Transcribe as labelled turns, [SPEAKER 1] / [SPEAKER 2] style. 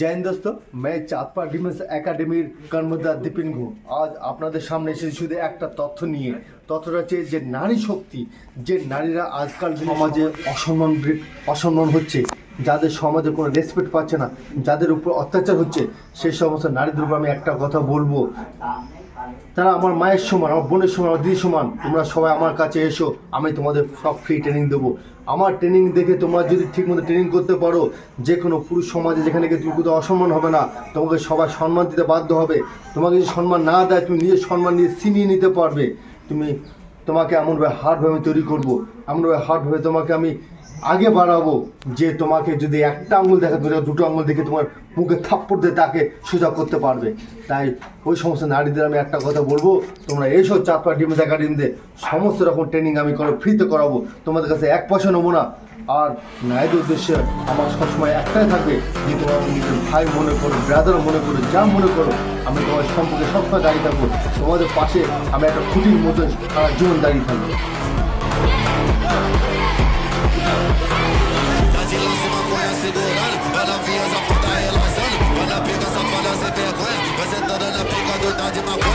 [SPEAKER 1] জয় দোস্ত, মে চাঁদপা ডিফেন্স একাডেমির কর্মদার দীপিন ঘু আজ আপনাদের সামনে এসেছি শুধু একটা তথ্য নিয়ে। তথ্যটা হচ্ছে যে নারী শক্তি, যে নারীরা আজকাল সমাজে অসম্মান অসম্মান হচ্ছে, যাদের সমাজে কোনো রেসপেক্ট পাচ্ছে না, যাদের উপর অত্যাচার হচ্ছে সেই সমস্ত নারীদের উপর আমি একটা কথা বলব। তারা আমার মায়ের সমান, আমার বোনের সমান, আমার দিদির সমান। তোমরা সবাই আমার কাছে এসো, আমি তোমাদের সব ফ্রি ট্রেনিং দেবো। আমার ট্রেনিং দেখে তোমরা যদি ঠিকমতো ট্রেনিং করতে পারো, যে কোনো পুরুষ সমাজে যেখানে গিয়ে তুমি কোথাও অসম্মান হবে না, তোমাকে সবাই সম্মান দিতে বাধ্য হবে। তোমাকে যদি সম্মান না দেয়, তুমি নিজের সম্মান নিয়ে ছিনিয়ে নিতে পারবে। তুমি তোমাকে এমনভাবে হার্ডভাবে তৈরি করব এমনভাবে হার্ডভাবে তোমাকে আমি আগে বাড়াবো যে তোমাকে যদি একটা আঙুল দেখাতে পারে দুটো আঙুল দেখে তোমার মুখে থাপ্পড় দিয়ে তাকে সোজা করতে পারবে। তাই ওই সমস্ত নারীদের আমি একটা কথা বলব, তোমরা এসো চারপা ডিমেস একাডেমিতে সমস্ত রকম ট্রেনিং আমি করো ফ্রিতে করাবো, তোমাদের কাছে এক পয়সা নেব না। আর নারীদের উদ্দেশ্যে আমার সবসময় একটাই থাকবে যে তোমার ভাই মনে করো ব্রাদার মনে করো যা মনে করো আমি তোমার সম্পর্কে সবটা দাঁড়িয়ে থাকব তোমাদের পাশে আমি একটা খুঁটির মতো সারা জীবন দাঁড়িয়ে থাকব Você toda na pica do Tadimapu